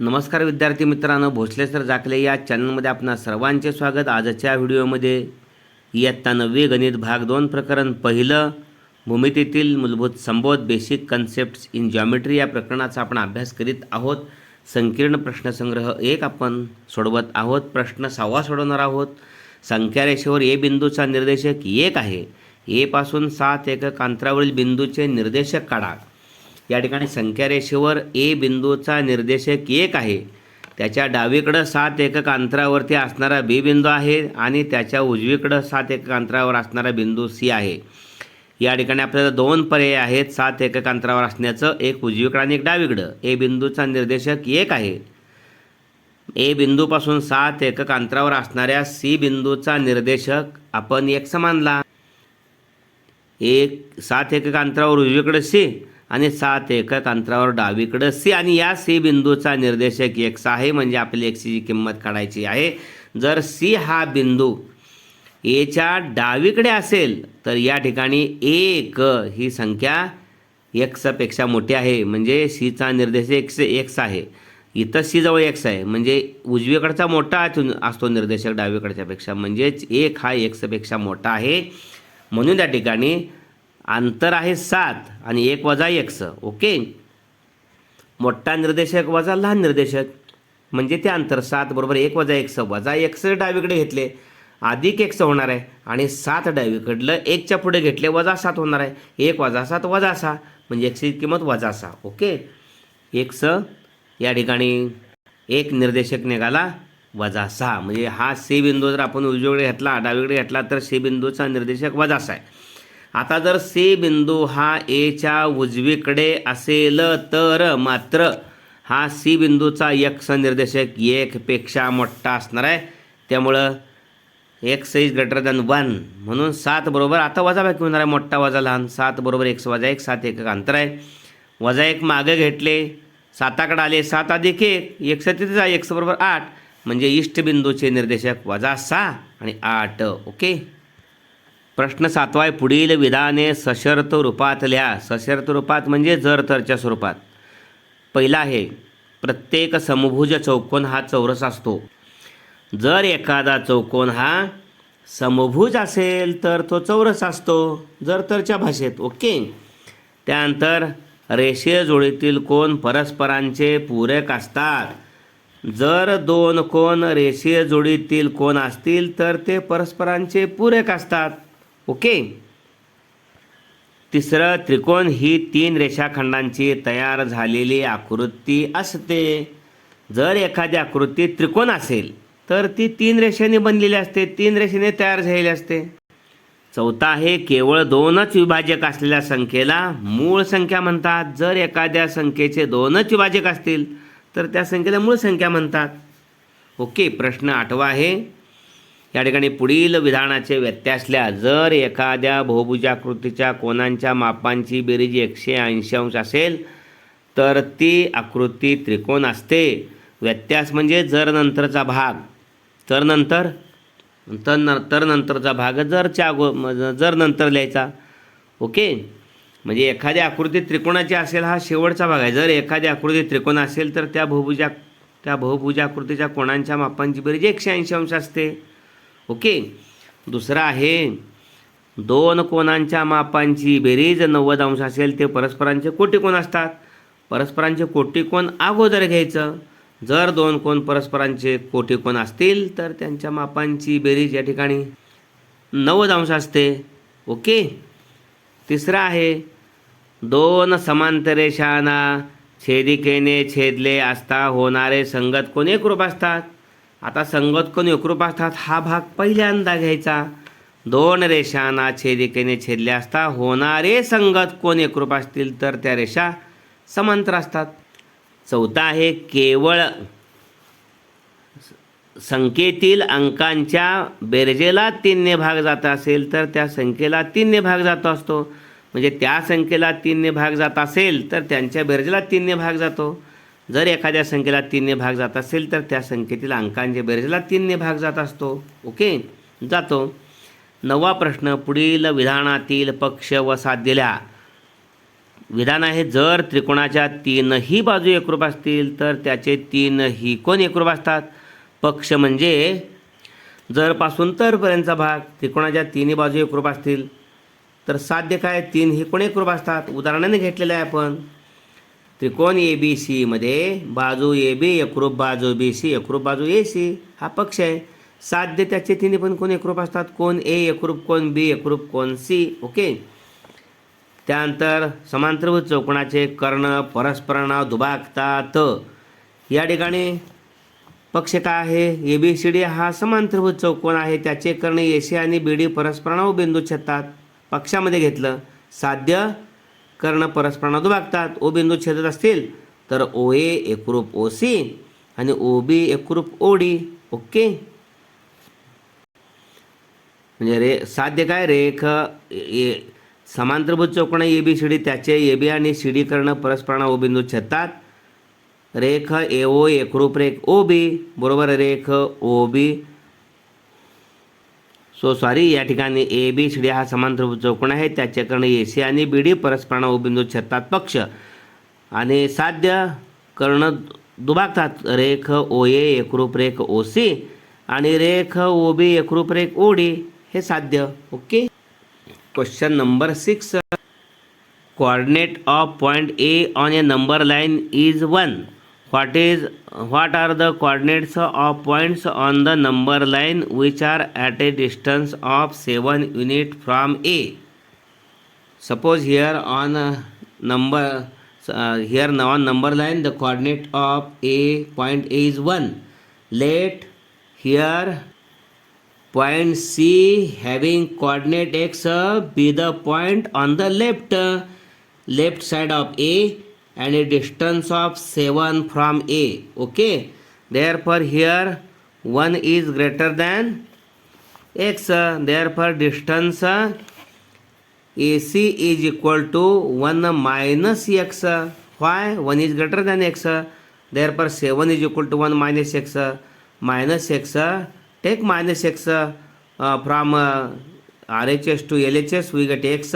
नमस्कार विद्यार्थी मित्रांनो भोसले सर जाकले या चॅनलमध्ये आपणा सर्वांचे स्वागत आजच्या व्हिडिओमध्ये इयत्ता नववी गणित भाग दोन प्रकरण पहिलं भूमितीतील मूलभूत संबोध बेसिक कन्सेप्ट्स इन जॉमेट्री या प्रकरणाचा आपण अभ्यास करीत आहोत संकीर्ण प्रश्नसंग्रह एक आपण सोडवत आहोत प्रश्न सहावा सोडवणार आहोत संख्या रेषेवर ए बिंदूचा निर्देशक एक आहे एपासून सात एकक अंतरावरील बिंदूचे निर्देशक काढा या ठिकाणी संख्या रेषेवर ए बिंदूचा निर्देशक एक आहे त्याच्या डावीकडं सात एकक अंतरावरती असणारा बी बिंदू आहे आणि त्याच्या उजवीकडं सात एकक अंतरावर असणारा बिंदू सी आहे या ठिकाणी आपल्याला दोन पर्याय आहेत सात एकक अंतरावर असण्याचं एक उजवीकडं आणि एक डावीकडं ए बिंदूचा निर्देशक एक आहे ए बिंदूपासून सात एकक अंतरावर असणाऱ्या सी बिंदूचा निर्देशक आपण एक समानला एक सात एकक अंतरावर उजवीकडं सी आणि सात एकक अंतरावर डावीकडं सी आणि या सी बिंदूचा निर्देशक एक्स आहे म्हणजे आपल्याला एक्सीची किंमत काढायची आहे जर सी हा बिंदू एच्या डावीकडे असेल तर या ठिकाणी एक ही संख्या एक्सपेक्षा मोठी आहे म्हणजे सीचा निर्देशक एक्स आहे इथं सीजवळ एक्स आहे म्हणजे उजवीकडचा मोठा असतो निर्देशक डावीकडच्यापेक्षा म्हणजेच एक हा एक्सपेक्षा मोठा आहे म्हणून त्या ठिकाणी अंतर आहे सात आणि एक वजा स ओके मोठा निर्देशक वजा लहान निर्देशक म्हणजे ते अंतर सात बरोबर एक वजा स वजा स डावीकडे घेतले अधिक स होणार आहे आणि सात डावीकडलं एकच्या पुढे घेतले वजा सात होणार आहे एक वजा सात वजा सहा म्हणजे एकशे किंमत वजा सहा ओके स या ठिकाणी एक निर्देशक निघाला वजा सहा म्हणजे हा सी बिंदू जर आपण उजवीकडे घेतला डावीकडे घेतला तर सी बिंदूचा निर्देशक वजा सहा आहे आता जर सी बिंदू हा एच्या उजवीकडे असेल तर मात्र हा सी बिंदूचा यक्ष निर्देशक एकपेक्षा मोठा असणार आहे त्यामुळं x is greater than one म्हणून सात बरोबर आता वजा बाकी होणार आहे मोठा वजा लहान सात बरोबर एक्स वजा एक सात एक अंतर आहे वजा एक मागे घेतले साताकडे आले सात अधिक एक एक सतीचा एक्स बरोबर आठ म्हणजे इष्टबिंदूचे निर्देशक वजा सहा आणि आठ ओके प्रश्न सातवाय पुढील विधाने सशर्त रूपातल्या सशर्त रूपात म्हणजे जर तरच्या स्वरूपात पहिला आहे प्रत्येक समभुज चौकोन हा चौरस असतो जर एखादा चौकोन हा समभुज असेल तर तो चौरस असतो जर तरच्या भाषेत ओके त्यानंतर जोडीतील कोण परस्परांचे पूरक असतात जर दोन कोण जोडीतील कोण असतील तर ते परस्परांचे पूरक असतात ओके तिसरं त्रिकोण ही तीन रेषाखंडांची तयार झालेली आकृती असते जर एखाद्या आकृती त्रिकोण असेल तर ती तीन रेषेने बनलेली असते तीन रेषेने तयार झालेली असते चौथा आहे केवळ दोनच विभाजक असलेल्या संख्येला मूळ संख्या म्हणतात जर एखाद्या संख्येचे दोनच विभाजक असतील तर त्या संख्येला मूळ संख्या म्हणतात ओके प्रश्न आठवा आहे या ठिकाणी पुढील विधानाचे व्यत्यासल्या जर एखाद्या बहुभुजाकृतीच्या कोनांच्या मापांची बेरीज एकशे ऐंशी अंश असेल तर ती आकृती त्रिकोण असते व्यत्यास म्हणजे जर नंतरचा भाग तर नंतर तर न तर नंतरचा भाग जरच्या अगो जर नंतर लिहायचा ओके म्हणजे एखाद्या आकृती त्रिकोणाची असेल हा शेवटचा भाग आहे जर एखाद्या आकृती त्रिकोण असेल तर त्या बहुभुजा त्या बहुभुजाकृतीच्या कोणांच्या मापांची बेरीज एकशे ऐंशी अंश असते ओके दुसरं आहे दोन कोणांच्या मापांची बेरीज नव्वद अंश असेल ते परस्परांचे कोटी कोण असतात परस्परांचे कोटी कोण अगोदर घ्यायचं जर दोन कोण परस्परांचे कोटी कोण असतील तर त्यांच्या मापांची बेरीज या ठिकाणी नव्वद अंश असते ओके तिसरं आहे दोन समांतर रेषांना छेदिकेने छेदले असता होणारे संगत कोण एकरूप असतात आता संगत संगोत्कन असतात हा भाग पहिल्यांदा घ्यायचा दोन रेषांना छेदिकेने छेदले असता होणारे संगत कोण एकरूप असतील तर त्या रेषा समांतर असतात चौथा आहे केवळ संख्येतील अंकांच्या बेरजेला तीनने भाग जात असेल तर त्या संख्येला तीनने भाग जात असतो म्हणजे त्या संख्येला तीनने भाग जात असेल तर त्यांच्या बेरजेला तीनने भाग जातो जर एखाद्या संख्येला तीनने भाग जात असेल तर त्या संख्येतील अंकांचे बेरजेला तीनने भाग जात असतो ओके जातो नववा प्रश्न पुढील विधानातील पक्ष व दिल्या विधान आहे जर त्रिकोणाच्या तीनही बाजू एकरूप असतील तर त्याचे तीनही कोण एकरूप असतात पक्ष म्हणजे जरपासून तरपर्यंतचा भाग त्रिकोणाच्या तिन्ही बाजू एकरूप असतील तर साध्य काय तीन ही कोण एकरूप असतात उदाहरणाने घेतलेलं आहे आपण त्रिकोण ए बी सीमध्ये बाजू ए बी एकरूप बाजू बी सी एकरूप बाजू ए सी हा पक्ष आहे साध्य त्याचे तिन्ही पण कोण एकरूप असतात कोण ए एकरूप कोण बी एकरूप कोण सी ओके त्यानंतर समांतरभूत चौकोनाचे कर्ण नाव दुभागतात या ठिकाणी पक्ष काय आहे ए बी सी डी हा समांतरभूत चौकोन आहे त्याचे कर्ण ए सी आणि बी डी नाव बिंदू छेदतात पक्षामध्ये घेतलं साध्य कर्ण ಕರ್ಣ ಪರಸ್ಪರನದುವಾಗ್तात ओ बिंदू छेदत असतील तर ओ ए एकरूप ओ सी आणि ओ बी एकरूप ओ डी ओके म्हणजे रे साध्य काय रेख ए समांतरभूत चौकण ए बी सी डी त्याचे ए बी आणि सी डी कर्ण परस्परांना ओ बिंदू छेदतात रेख ए ओ एकरूप रेख ओ बी बरोबर रेख ओ बी सो सॉरी या ठिकाणी ए बी सी डी हा समांतर चौकोन आहे त्याचे कर्ण ए सी आणि बी डी परस्परांना उबिंदू छेदतात पक्ष आणि साध्य कर्ण दुभागतात रेख ओ ए एकरूप रेख ओ सी आणि रेख ओ बी एकरूप रेख ओ डी हे साध्य okay question number six coordinate of point A on a number line is one what is what are the coordinates of points on the number line which are at a distance of 7 unit from a suppose here on a uh, number uh, here now on number line the coordinate of a point a is 1 let here point c having coordinate x uh, be the point on the left uh, left side of a and a distance of 7 from A. Okay. Therefore, here 1 is greater than X. Therefore, distance AC is equal to 1 minus X. Why? 1 is greater than X. Therefore, 7 is equal to 1 minus X. Minus X. Take minus X uh, from uh, RHS to LHS. We get X.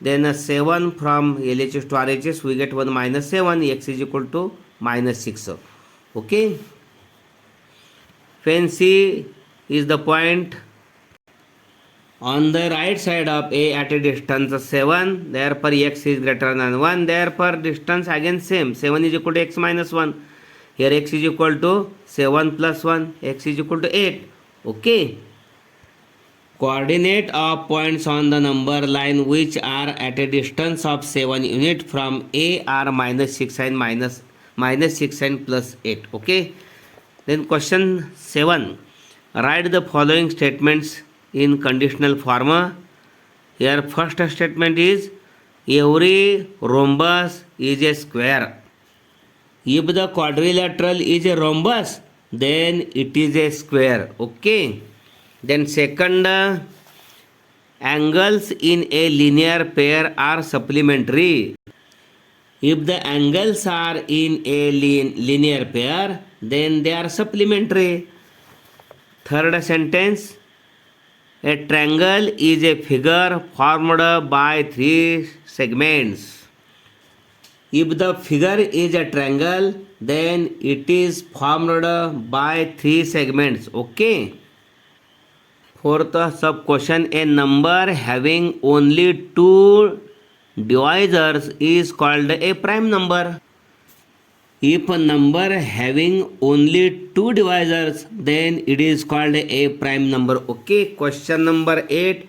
Then a 7 from LHS to RHS we get 1 minus 7 x is equal to minus 6. Okay. When C is the point on the right side of A at a distance of 7 therefore x is greater than 1 therefore distance again same 7 is equal to x minus 1 here x is equal to 7 plus 1 x is equal to 8 okay Coordinate of points on the number line which are at a distance of 7 unit from A are minus 6 and plus 8. Okay. Then question 7. Write the following statements in conditional form. Here first statement is every rhombus is a square. If the quadrilateral is a rhombus, then it is a square. Okay. Then second, uh, angles in a linear pair are supplementary. If the angles are in a lin linear pair, then they are supplementary. Third sentence, a triangle is a figure formed by three segments. If the figure is a triangle, then it is formed by three segments. Okay fourth sub question a number having only two divisors is called a prime number if a number having only two divisors, then it is called a prime number. Okay, question number 8.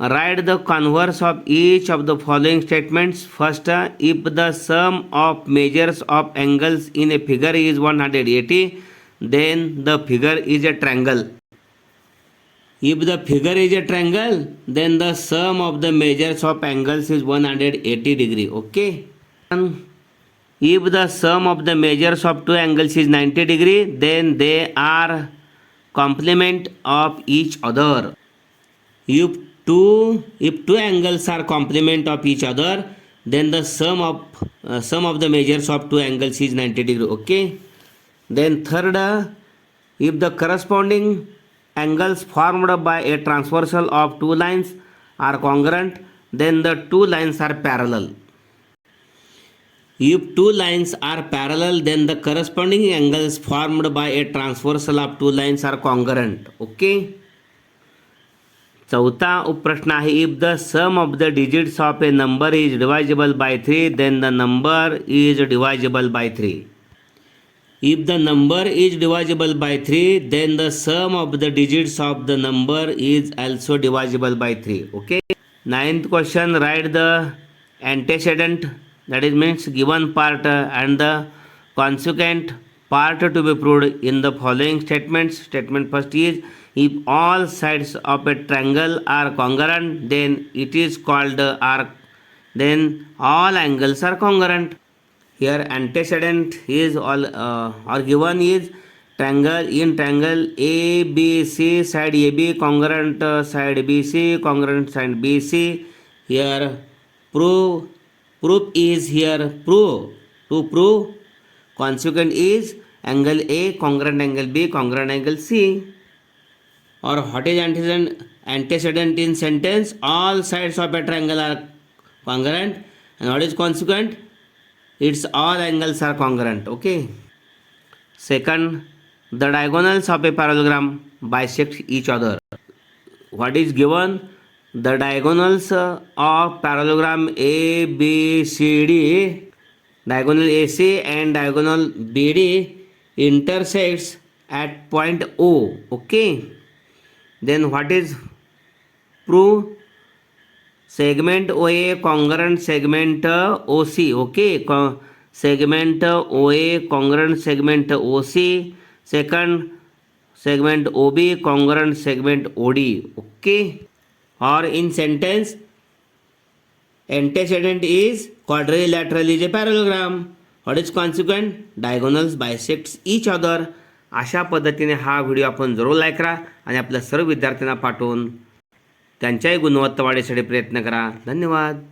Write the converse of each of the following statements. First, if the sum of measures of angles in a figure is 180, then the figure is a triangle. If the figure is a triangle, then the sum of the measures of angles is 180 degree. Okay. And if the sum of the measures of two angles is 90 degree, then they are complement of each other. If two if two angles are complement of each other, then the sum of uh, sum of the measures of two angles is 90 degree. Okay. Then third, uh, if the corresponding angles formed by a transversal of two lines are congruent, then the two lines are parallel. If two lines are parallel, then the corresponding angles formed by a transversal of two lines are congruent. Okay. चौथा उपप्रश्न आहे if the sum of the digits of a number is divisible by three then the number is divisible by three If the number is divisible by 3, then the sum of the digits of the number is also divisible by 3. Okay. Ninth question, write the antecedent that is means given part and the consequent part to be proved in the following statements. Statement first is if all sides of a triangle are congruent, then it is called arc. Then all angles are congruent. here antecedent is all uh, or given is triangle in triangle ABC side AB congruent uh, side BC congruent side BC here prove proof is here prove to prove consequent is angle A congruent angle B congruent angle C or what is antecedent antecedent in sentence all sides of a triangle are congruent and what is consequent its all angles are congruent okay second the diagonals of a parallelogram bisect each other what is given the diagonals uh, of parallelogram abcd diagonal ac and diagonal bd intersects at point o okay then what is prove segment O A congruent segment O C okay segment O A congruent segment O C second segment O B congruent segment O D okay और in sentence antecedent is quadrilateral is a parallelogram what is consequent diagonals bisects each other अशा पद्धतीने हा video आपण जरूर like करा आणि आपल्या सर्व विद्यार्थ्यांना पाठवून त्यांच्याही गुणवत्ता वाढीसाठी प्रयत्न करा धन्यवाद